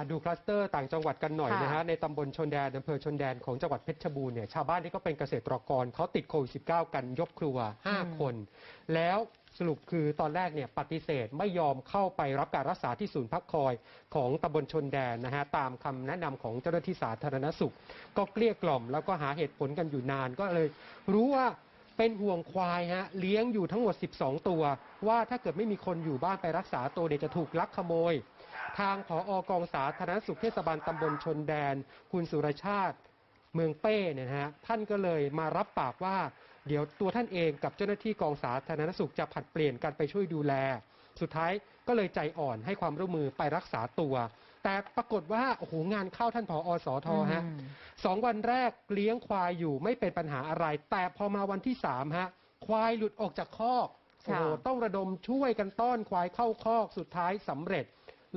มาดูคลัสเตอร์ต่างจังหวัดกันหน่อยค่ะนะฮะ ในตำบลชนแดนอำเภอชนแดนของจังหวัดเพชรบูรณ์เนี่ยชาวบ้านที่ก็เป็นเกษตรกรเขาติดโควิด -19 กันยกครัวอืม5คน แล้วสรุปคือตอนแรกเนี่ยปฏิเสธไม่ยอมเข้าไปรับการรักษาที่ศูนย์พักคอยของตำบลชนแดนนะฮะ ตามคำแนะนำของเจ้าหน้าที่สาธารณสุข ก็เกลี้ยกล่อมแล้วก็หาเหตุผลกันอยู่นานก็เลย รู้ว่าเป็นห่วงควายฮะเลี้ยงอยู่ทั้งหมด 12 ตัว ว่าถ้าเกิดไม่มีคนอยู่บ้านไปรักษาตัวเนี่ยจะถูกลักขโมย ทางผออกองสาธารณสุขเทศบาลตำบลชนแดน คุณสุรชาติเมืองเป้เนี่ยนะฮะท่านก็เลยมารับปากว่า เดี๋ยวตัวท่านเองกับเจ้าหน้าที่กองสาธารณสุขจะผัดเปลี่ยนกันไปช่วยดูแล สุดท้ายก็เลยใจอ่อนให้ความร่วมมือไปรักษาตัว แต่ปรากฏว่าโอ้โหงานเข้าท่านผออสทฮะอืมสองวันแรกเลี้ยงควายอยู่ไม่เป็นปัญหาอะไร แต่พอมาวันที่สามฮะควายหลุดออกจากคอกโอ้โหค่ะต้องระดมช่วยกันต้อนควายเข้าคอกสุดท้ายสำเร็จ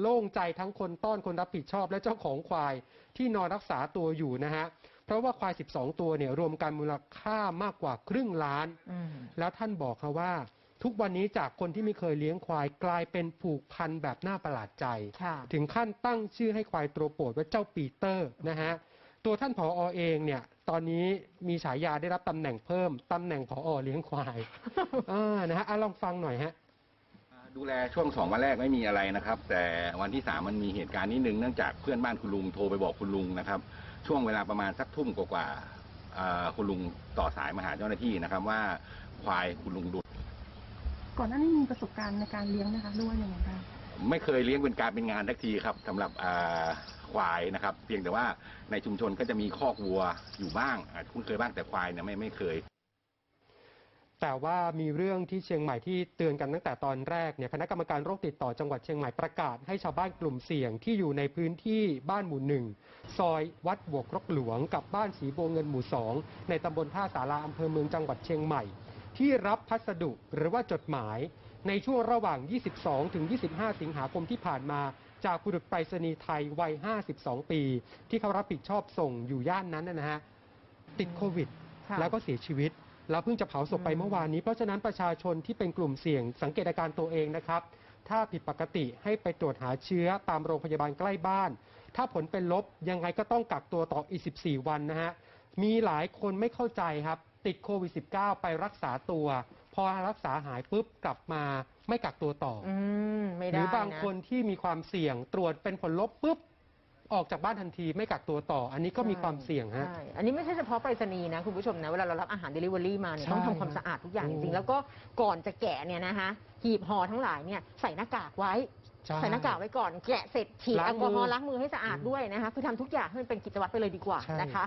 โล่งใจทั้งคนต้อนคนรับผิดชอบและเจ้าของควายที่นอนรักษาตัวอยู่นะฮะเพราะว่าควาย 12 ตัวเนี่ยรวมกันมูลค่ามากกว่าครึ่งล้านอืมแล้วท่านบอกเขาว่า ทุกวันนี้จากคนที่ไม่เคยเลี้ยงควายกลายเป็นผูกพันแบบน่าประหลาดใจค่ะถึงขั้นตั้งชื่อให้ควายตัวโปรดว่าเจ้าปีเตอร์นะฮะตัวท่านผออเองเนี่ยตอนนี้มีฉายาได้รับตำแหน่งเพิ่มตำแหน่งผอเลี้ยงควายอ่านะฮะอะลองฟังหน่อยฮะ ดูแลช่วงสองวันแรกไม่มีอะไรนะครับ แต่วันที่สามมันมีเหตุการณ์นิดนึงเนื่องจากเพื่อนบ้านคุณลุงโทรไปบอกคุณลุงนะครับ ช่วงเวลาประมาณสักทุ่มกว่าๆอ่าคุณลุงต่อสายมาหาเจ้าหน้าที่นะครับ ว่าควายคุณลุงดุดก่อนหน้านี้มีประสบการณ์ในการเลี้ยงนะคะหรือว่ายังไงบ้างไม่เคยเลี้ยงเป็นการเป็นงานทักทีครับสำหรับอ่าควายนะครับ เพียงแต่ว่าในชุมชนก็จะมีคอกวัวอยู่บ้างอาจจะคุ้นเคยบ้างแต่ควายเนี่ยไม่ไม่เคย แต่ว่ามีเรื่องที่เชียงใหม่ที่เตือนกันตั้งแต่ตอนแรกเนี่ยคณะกรรมการโรคติดต่อจังหวัดเชียงใหม่ประกาศให้ชาวบ้านกลุ่มเสี่ยงที่อยู่ในพื้นที่บ้านหมู่หนึ่งซอยวัดบวกรกหลวงกับบ้านสีโบวเงินหมู่สองในตำบลท่าสาราอำเภอเมืองจังหวัดเชียงใหม่ ที่รับพัสดุหรือว่าจดหมาย ในช่วงระหว่าง 22 ถึง 25 สิงหาคมที่ผ่านมา จากบุรุษไปรษณีย์ไทยวัย 52 ปี ที่เขารับผิดชอบส่งอยู่ย่านนั้นนะฮะติดโควิดค่ะแล้วก็เสียชีวิต แล้วเพิ่งจะเผาศพไปอืมเมื่อวานนี้ เพราะฉะนั้นประชาชนที่เป็นกลุ่มเสี่ยง สังเกตอาการตัวเองนะครับ ถ้าผิดปกติให้ไปตรวจหาเชื้อตามโรงพยาบาลใกล้บ้าน ถ้าผลเป็นลบยังไงก็ต้องกักตัวต่ออีก 14 วันนะฮะ มีหลายคนไม่เข้าใจครับ ติดโควิด -19 ไปรักษาตัว พอรักษาหายปุ๊บกลับมาไม่กักตัวต่อออืมไม่หได้รือบางะคนที่มีความเสี่ยงตรวจเป็นผลลบปุ๊บ ออกจากบ้านทันทีไม่กักตัวต่อ อันนี้ก็มีความเสี่ยงฮะ ใช่ อันนี้ไม่ใช่เฉพาะไปรษณีย์นะคุณผู้ชมนะ เวลาเรารับอาหาร Delivery มาเนี่ยใช่ต้องทำความสะอาดทุกอย่างโอ้จริงๆ แล้วก็ก่อนจะแกะเนี่ยนะคะหีบห่อทั้งหลายเนี่ยใส่หน้ากากไว้ ใช่ใส่หน้ากากไว้ก่อนแกะเสร็จฉีดล้าแองลกอฮอล์มือล้างมือให้สะอาดด้วยนะคะ คือทำทุกอย่างให้มันเป็นกิจวัตรไปเลยดีกว่าใช่ นะคะ